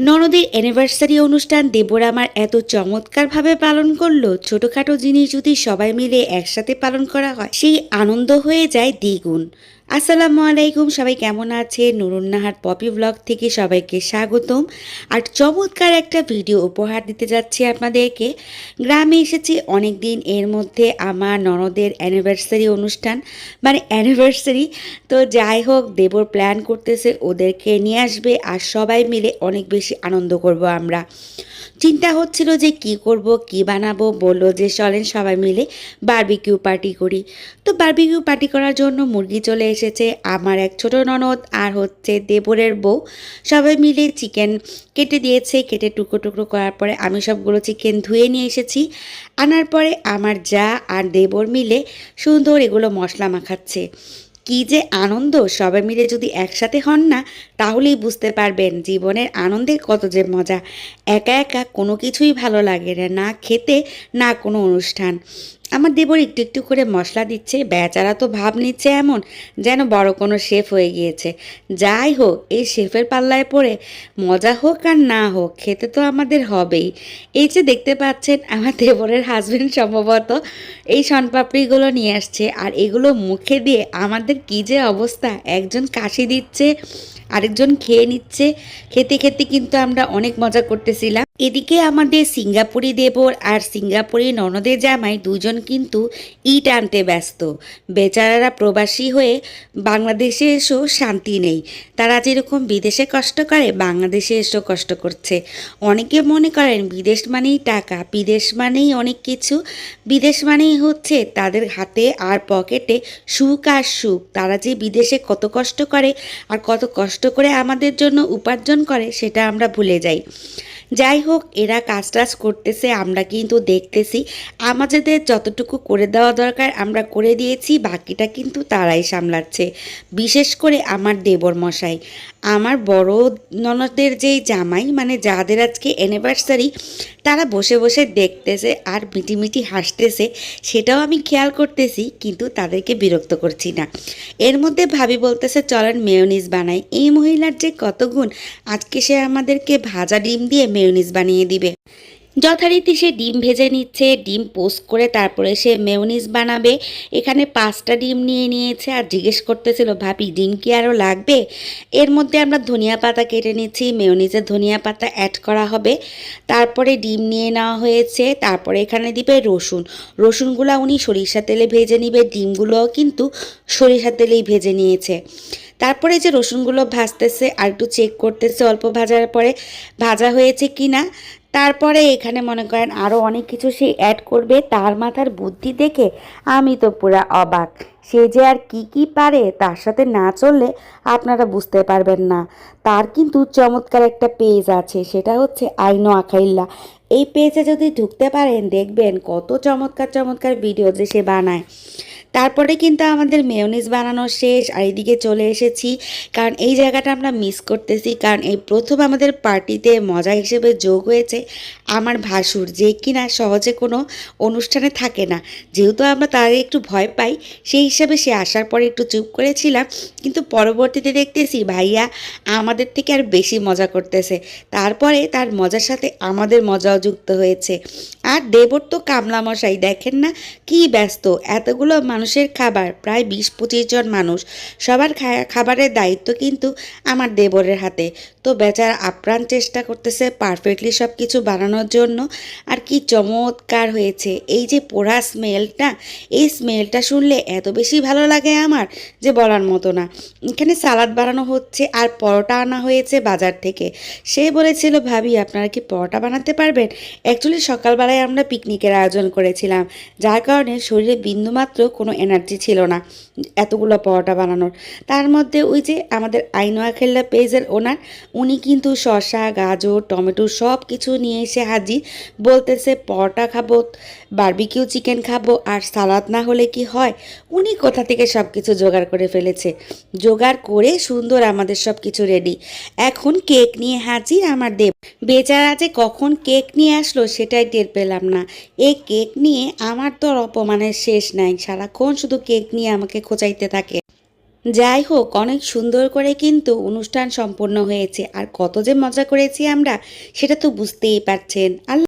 ননদের অ্যানিভার্সারি অনুষ্ঠান দেবর আমার এত চমৎকারভাবে পালন করল, ছোটোখাটো জিনিস যদি সবাই মিলে একসাথে পালন করা হয়, সেই আনন্দ হয়ে যায় দ্বিগুণ। আসসালামু আলাইকুম, সবাই কেমন আছে নুরুন্নাহার পপি ব্লগ থেকে সবাইকে স্বাগতম। আর চমৎকার একটা ভিডিও উপহার দিতে যাচ্ছি আপনাদেরকে। গ্রামে এসেছি অনেক দিন এর মধ্যে আমার ননদের অ্যানিভার্সারি অনুষ্ঠান মানে অ্যানিভার্সারি তো যাই হোক, দেবর প্ল্যান করতেছে, ওদেরকে নিয়ে আসবে আর সবাই মিলে অনেক বেশি আনন্দ করব আমরা। চিন্তা হচ্ছিল যে কি করব, কি বানাবো, বলল যে চলেন সবাই মিলে বারবিকিউ পার্টি করি। তো বারবিকিউ পার্টি করার জন্য মুরগি চলে এসেছে, আমার এক ছোট ননদ আর হচ্ছে দেবরের বউ। সবাই মিলে চিকেন কেটে দিয়েছে, কেটে টুকরো টুকরো করার পরে আমি সবগুলো চিকেন ধুয়ে নিয়ে এসেছি। আনার পরে আমার যা আর দেবর মিলে সুন্দর এগুলো মশলা মাখাচ্ছে। কি যে আনন্দ, সবাই মিলে যদি একসাথে হন না, তাহলেই বুঝতে পারবেন জীবনের আনন্দে কত যে মজা। একা একা কোনো কিছুই ভালো লাগে না না খেতে, না কোনো অনুষ্ঠান। আমার দেবর একটু একটু করে মশলা দিচ্ছে, বেচারা তো ভাব নিচ্ছে এমন যেন বড় কোনো শেফ হয়ে গিয়েছে। যাই হোক, এই শেফের পাল্লায় পড়ে মজা হোক আর না হোক, খেতে তো আমাদের হবেই। এই যে দেখতে পাচ্ছেন, আমার দেবরের হাজবেন্ড সম্ভবত এই শনপাপড়িগুলো নিয়ে আসছে আর এগুলো মুখে দিয়ে আমাদের কী যে অবস্থা। একজন কাশি দিচ্ছে, আরেকজন খেয়ে নিচ্ছে। খেতে খেতে কিন্তু আমরা অনেক মজা করতেছিলাম। এদিকে আমাদের সিঙ্গাপুরি দেবর আর সিঙ্গাপুরি ননদের জামাই দুজন কিন্তু ইট আনতে ব্যস্ত। বেচারারা প্রবাসী হয়ে বাংলাদেশে এসেও শান্তি নেই। তারা যেরকম বিদেশে কষ্ট করে, বাংলাদেশে এসেও কষ্ট করছে। অনেকে মনে করেন বিদেশ মানেই টাকা, বিদেশ মানেই অনেক কিছু। বিদেশ মানেই হচ্ছে তাদের হাতে আর পকেটে সুখ আর সুখ। তারা যে বিদেশে কত কষ্ট করে আর কত কষ্ট করে আমাদের জন্য উপার্জন করে, সেটা আমরা ভুলে যাই। যাই হোক এরা কাজ টাজ করতেছে, আমরা কিন্তু দেখতেছি। আমাদের যতটুকু করে দেওয়া দরকার, আমরা করে দিয়েছি, বাকিটা কিন্তু তারাই সামলাচ্ছে। বিশেষ করে আমার দেবর মশাই আমার বড় ননদের যেই জামাই মানে যাদের আজকে অ্যানিভার্সারি তারা বসে বসে দেখতেছে আর মিটি মিটি হাসতেছে, সেটাও আমি খেয়াল করতেছি, কিন্তু তাদেরকে বিরক্ত করছি না। এর মধ্যে ভাবি বলতেছে, চলেন মেয়নিজ বানাই। এই মহিলার যে কত গুণ, আজকে সে আমাদেরকে ভাজা ডিম দিয়ে মেয়নিজ বানিয়ে দিবে। যথারীতি সে ডিম ভেজে নিচ্ছে, ডিম পোস্ট করে তারপরে সে মেয়নিজ বানাবে। এখানে পাঁচটা ডিম নিয়ে নিয়েছে আর জিজ্ঞেস করতেছিল, ভাবি, ডিম কি আরও লাগবে? এর মধ্যে আমরা ধনিয়া পাতা কেটে নিচ্ছি, মেয়নিজে ধনিয়া পাতা অ্যাড করা হবে। তারপরে ডিম নিয়ে নেওয়া হয়েছে, তারপরে এখানে দিবে রসুন। রসুনগুলো উনি সরিষা তেলে ভেজে নিবে, ডিমগুলোও কিন্তু সরিষা তেলেই ভেজে নিয়েছে। তারপরে যে রসুনগুলো ভাজতেছে, আর একটু চেক করতেছে অল্প ভাজার পরে, ভাজা হয়েছে কি না তারপরে এখানে মনে করেন আরও অনেক কিছু সে অ্যাড করবে, তার মাথার বুদ্ধি দেখে আমি তো পুরা অবাক। সে যে আর কি কি পারে তার সাথে না চললে আপনারা বুঝতে পারবেন না। তার কিন্তু চমৎকার একটা পেজ আছে, সেটা হচ্ছে আইনো আখাইল্লা। এই পেজে যদি ঢুকতে পারেন, দেখবেন কত চমৎকার চমৎকার ভিডিও যে সে বানায়। তারপরে কিন্তু আমাদের মেয়নিজ বানানো শেষ, আর এদিকে চলে এসেছি। কারণ এই জায়গাটা আমরা মিস করতেছি, কারণ এই প্রথম আমাদের পার্টিতে মজা হিসেবে যোগ হয়েছে আমার ভাসুর, যে কিনা সহজে কোনো অনুষ্ঠানে থাকে না। যেহেতু আমরা তার একটু ভয় পাই, সেই হিসাবে সে আসার পরে একটু চুপ করেছিলাম। কিন্তু পরবর্তীতে দেখতেছি ভাইয়া আমাদের থেকে আর বেশি মজা করতেছে। তারপরে তার মজার সাথে আমাদের মজাও যুক্ত হয়েছে। আর দেবর তো কামলা মশাই দেখেন না, কি ব্যস্ত। এতগুলো মানুষের খাবার, প্রায় বিশ পঁচিশ জন মানুষ। সবার খাবারের দায়িত্ব কিন্তু আমার দেবরের হাতে। তো বেচারা আপ্রাণ চেষ্টা করতেছে পারফেক্টলি সব কিছু বানানোর জন্য। আর কি চমৎকার হয়েছে। এই যে পোড়া স্মেলটা এই স্মেলটা শুনলে এত বেশি ভালো লাগে আমার যে বলার মতো না। এখানে সালাদ বানানো হচ্ছে আর পরোটা আনা হয়েছে বাজার থেকে। সে বলেছিল, ভাবি, আপনারা কি পরোটা বানাতে পারবেন? অ্যাকচুয়ালি সকালবেলায় আমরা পিকনিকের আয়োজন করেছিলাম, যার কারণে শরীরে বিন্দুমাত্র কোনো এনার্জি ছিল না এতগুলো পরোটা বানানোর। তার মধ্যে ওই যে আমাদের আইনোয়া খেল্লা পেজের ওনার উনি কিন্তু শসা, গাজর, টমেটো সব কিছু নিয়ে এসে হাজির। বলতেছে, পরোটা খাব বারবিকিউ চিকেন খাব, আর সালাদ না হলে কি হয়? উনি কোথা থেকে সব কিছু জোগাড় করে ফেলেছে? জোগাড় করে সুন্দর আমাদের সব কিছু রেডি এখন কেক নিয়ে হাজির আমার দেব। বেচারা যে কখন কেক নিয়ে আসলো সেটাই টের পেলাম না। এই কেক নিয়ে আমার তো অপমানের শেষ নাই। সারাক্ষণ শুধু কেক নিয়ে আমাকে খোঁচাইতে থাকে। যাই হোক, অনেক সুন্দর করে কিন্তু অনুষ্ঠান সম্পন্ন হয়েছে। আর কত যে মজা করেছি আমরা, সেটা তো বুঝতেই পারছেন। আল্লাহ